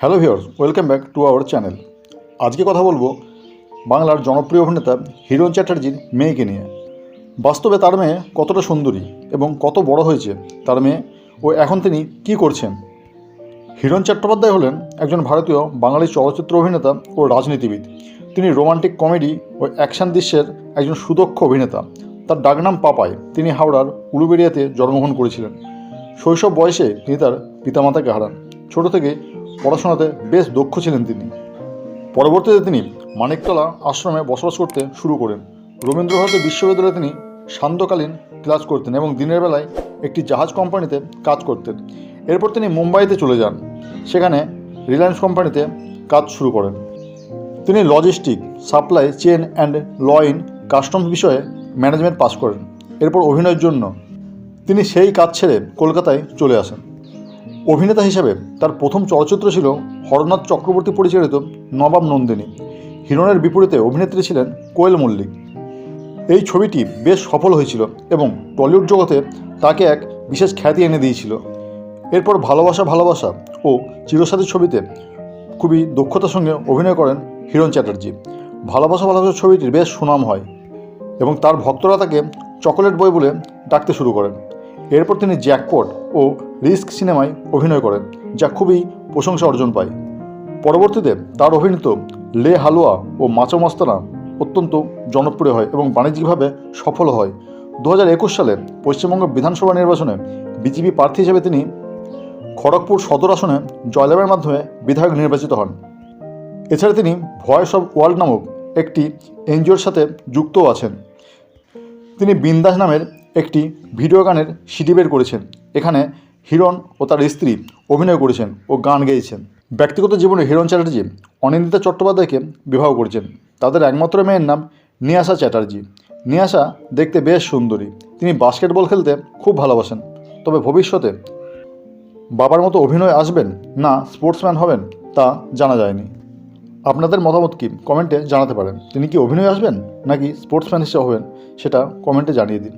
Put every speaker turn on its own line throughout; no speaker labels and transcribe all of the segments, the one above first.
Hello viewers welcome back to our channel আজকে কথা বলব বাংলার জনপ্রিয় অভিনেতা হিরণ চ্যাটার্জির মেয়েকে নিয়ে। বাস্তবে তার মেয়ে কতটা সুন্দরী এবং কত বড় হয়েছে তার মেয়ে ও এখন তিনি কি করছেন? হিরণ চট্টোপাধ্যায় হলেন একজন ভারতীয় বাঙালি চলচ্চিত্র অভিনেতা ও রাজনীতিবিদ। তিনি রোমান্টিক কমেডি ও অ্যাকশন দৃশ্যের একজন সুদক্ষ অভিনেতা। তার ডাকনাম পাপায় তিনি হাওড়ার উলুবেড়িয়াতে জন্মগ্রহণ করেছিলেন। শৈশব বয়সে তিনি তার পিতামাতাকে হারান। ছোট থেকে পড়াশোনাতে বেশ দক্ষ ছিলেন তিনি। পরবর্তীতে তিনি মানিকতলা আশ্রমে বসবাস করতে শুরু করেন। রবীন্দ্রভারতী বিশ্ববিদ্যালয়ে তিনি সান্ধ্যকালীন ক্লাস করতেন এবং দিনের বেলায় একটি জাহাজ কোম্পানিতে কাজ করতেন। এরপর তিনি মুম্বাইতে চলে যান। সেখানে রিলায়েন্স কোম্পানিতে কাজ শুরু করেন। তিনি logistic, supply, chain and law in customs বিষয়ে ম্যানেজমেন্ট পাস করেন। এরপর অভিনয়ের জন্য তিনি সেই কাজ ছেড়ে কলকাতায় চলে আসেন। অভিনেতা হিসেবে তার প্রথম চলচ্চিত্র ছিল হরনাথ চক্রবর্তী পরিচালিত নবাব নন্দিনী। হিরণের বিপরীতে অভিনেত্রী ছিলেন কোয়েল মল্লিক। এই ছবিটি বেশ সফল হয়েছিল এবং টলিউড জগতে তাকে এক বিশেষ খ্যাতি এনে দিয়েছিল। এরপর ভালোবাসা ভালোবাসা ও চিরসাথী ছবিতে খুবই দক্ষতার সঙ্গে অভিনয় করেন হিরণ চ্যাটার্জি। ভালোবাসা ভালোবাসা ছবিটির বেশ সুনাম হয় এবং তার ভক্তরা তাকে চকোলেট বই বলে ডাকতে শুরু করেন। এরপর তিনি জ্যাকপট ও রিস্ক সিনেমায় অভিনয় করেন, যা খুবই প্রশংসা অর্জন পায়। পরবর্তীতে তার অভিনীত লে হালুয়া ও মাচো মস্তানা অত্যন্ত জনপ্রিয় হয় এবং বাণিজ্যিকভাবে সফল হয়। দু একুশ সালে পশ্চিমবঙ্গ বিধানসভা নির্বাচনে বিজেপি প্রার্থী হিসেবে তিনি খড়গপুর সদর আসনে জয়লাভের মাধ্যমে বিধায়ক নির্বাচিত হন। এছাড়া তিনি ভয়েস অব ওয়ার্ল্ড নামক একটি এনজিওর সাথে যুক্তও আছেন। তিনি বিন্দাস নামের একটি ভিডিও গানের সিডি বের করেছেন। এখানে হিরণ ও তার স্ত্রী অভিনয় করেছেন ও গান গেয়েছেন। ব্যক্তিগত জীবনে হিরণ চ্যাটার্জি, অনিন্দিতা চট্টোপাধ্যায়কে বিবাহ করেছেন। তাদের একমাত্র মেয়ের নাম নিয়াসা চ্যাটার্জি। নিয়াসা দেখতে বেশ সুন্দরী। তিনি বাস্কেটবল খেলতে খুব ভালোবাসেন। তবে ভবিষ্যতে বাবার মতো অভিনয় আসবেন না স্পোর্টসম্যান হবেন তা জানা যায়নি। আপনাদের মতামত কি? কমেন্টে জানাতে পারেন। তিনি কি অভিনয় আসবেন নাকি স্পোর্টসম্যান হিসেবে হবেন সেটা কমেন্টে জানিয়ে দিন।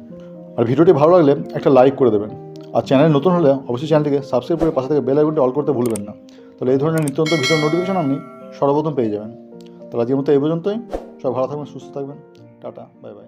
আর ভিডিওটি ভালো লাগলে একটা লাইক করে দেবেন। আর চ্যানেল নতুন হলে অবশ্যই চ্যানেলটিকে সাবস্ক্রাইব করে পাশে থেকে বেল আইকনটি অল করতে ভুলবেন না। তাহলে এই ধরনের নিত্যন্ত ভিডিও নোটিফিকেশন আপনি সর্বপ্রথম পেয়ে যাবেন। তাহলে আজকের মতো এই পর্যন্তই। সব ভালো থাকবেন, সুস্থ থাকবেন। Tata bye bye